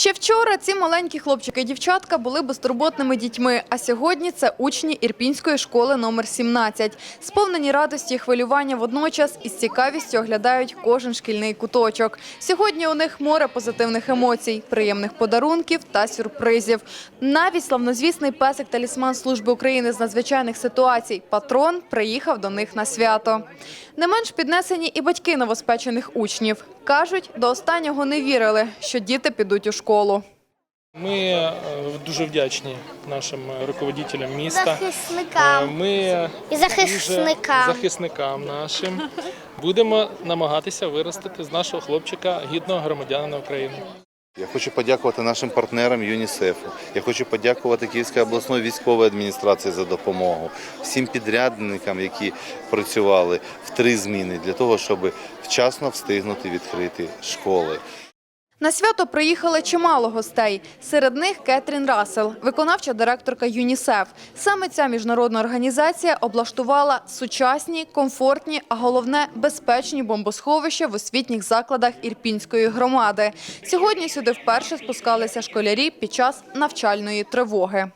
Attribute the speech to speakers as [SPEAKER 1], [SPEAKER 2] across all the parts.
[SPEAKER 1] Ще вчора ці маленькі хлопчики і дівчатка були безтурботними дітьми, а сьогодні це учні Ірпінської школи номер 17. Сповнені радості і хвилювання водночас із цікавістю оглядають кожен шкільний куточок. Сьогодні у них море позитивних емоцій, приємних подарунків та сюрпризів. Навіть славнозвісний песик-талісман Служби України з надзвичайних ситуацій «Патрон» приїхав до них на свято. Не менш піднесені і батьки новоспечених учнів. Кажуть, до останнього не вірили, що діти підуть у школу.
[SPEAKER 2] Ми е, дуже вдячні нашим руководителям міста. Е,
[SPEAKER 3] захисникам.
[SPEAKER 2] Ми
[SPEAKER 3] І захисникам.
[SPEAKER 2] захисникам нашим будемо намагатися виростити з нашого хлопчика гідного громадянина України.
[SPEAKER 4] Я хочу подякувати нашим партнерам ЮНІСЕФу. Я хочу подякувати Київській обласної військової адміністрації за допомогу, всім підрядникам, які працювали в три зміни для того, щоб вчасно встигнути відкрити школи.
[SPEAKER 1] На свято приїхали чимало гостей. Серед них Кетрін Рассел, виконавча директорка ЮНІСЕФ. Саме ця міжнародна організація облаштувала сучасні, комфортні, а головне безпечні бомбосховища в освітніх закладах Ірпінської громади. Сьогодні сюди вперше спускалися школярі під час навчальної тривоги.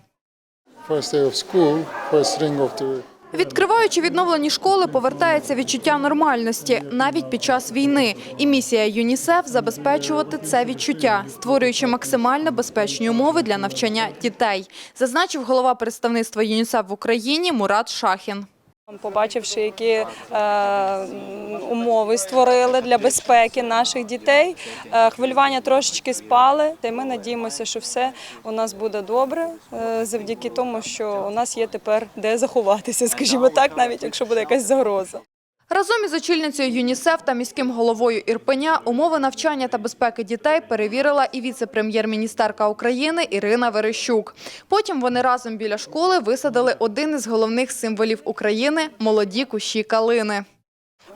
[SPEAKER 1] Відкриваючи відновлені школи, повертається відчуття нормальності навіть під час війни. І місія ЮНІСЕФ забезпечувати це відчуття, створюючи максимально безпечні умови для навчання дітей, зазначив голова представництва ЮНІСЕФ в Україні Мурат Шахін.
[SPEAKER 5] Побачивши, які е, умови створили для безпеки наших дітей, е, хвилювання трошечки спали. Та ми надіємося, що все у нас буде добре е, завдяки тому, що у нас є тепер де заховатися, скажімо так, навіть якщо буде якась загроза.
[SPEAKER 1] Разом із очільницею ЮНІСЕФ та міським головою Ірпеня умови навчання та безпеки дітей перевірила і віце-прем'єр-міністерка України Ірина Верещук. Потім вони разом біля школи висадили один із головних символів України – молоді кущі калини.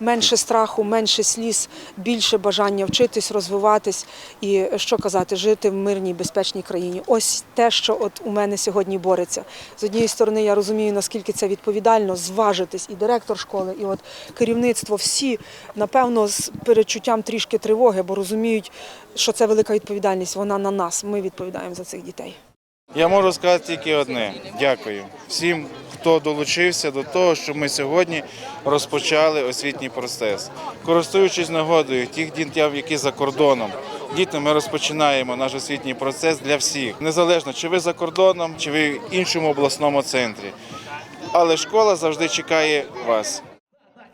[SPEAKER 6] Менше страху, менше сліз, більше бажання вчитись, розвиватись і що казати, жити в мирній, безпечній країні. Ось те, що от у мене сьогодні бореться. З однієї сторони, я розумію, наскільки це відповідально зважитись, і директор школи, і от керівництво, всі напевно з перечуттям трішки тривоги, бо розуміють, що це велика відповідальність. Вона на нас. Ми відповідаємо за цих дітей.
[SPEAKER 7] Я можу сказати тільки одне: дякую всім, хто долучився до того, щоб ми сьогодні розпочали освітній процес. Користуючись нагодою тих дітей, які за кордоном. Діти, ми розпочинаємо наш освітній процес для всіх, незалежно чи ви за кордоном, чи ви в іншому обласному центрі. Але школа завжди чекає вас.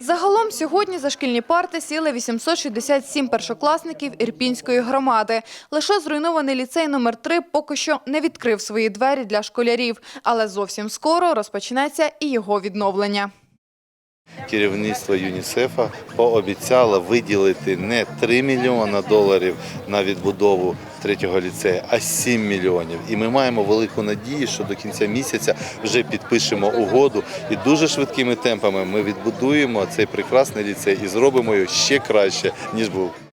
[SPEAKER 1] Загалом сьогодні за шкільні парти сіли 867 першокласників Ірпінської громади. Лише зруйнований ліцей номер 3 поки що не відкрив свої двері для школярів, але зовсім скоро розпочнеться і його відновлення.
[SPEAKER 4] Керівництво ЮНІСЕФа пообіцяло виділити не 3 мільйони доларів на відбудову третього ліцею, а 7 мільйонів. І ми маємо велику надію, що до кінця місяця вже підпишемо угоду і дуже швидкими темпами ми відбудуємо цей прекрасний ліцей і зробимо його ще краще ніж був.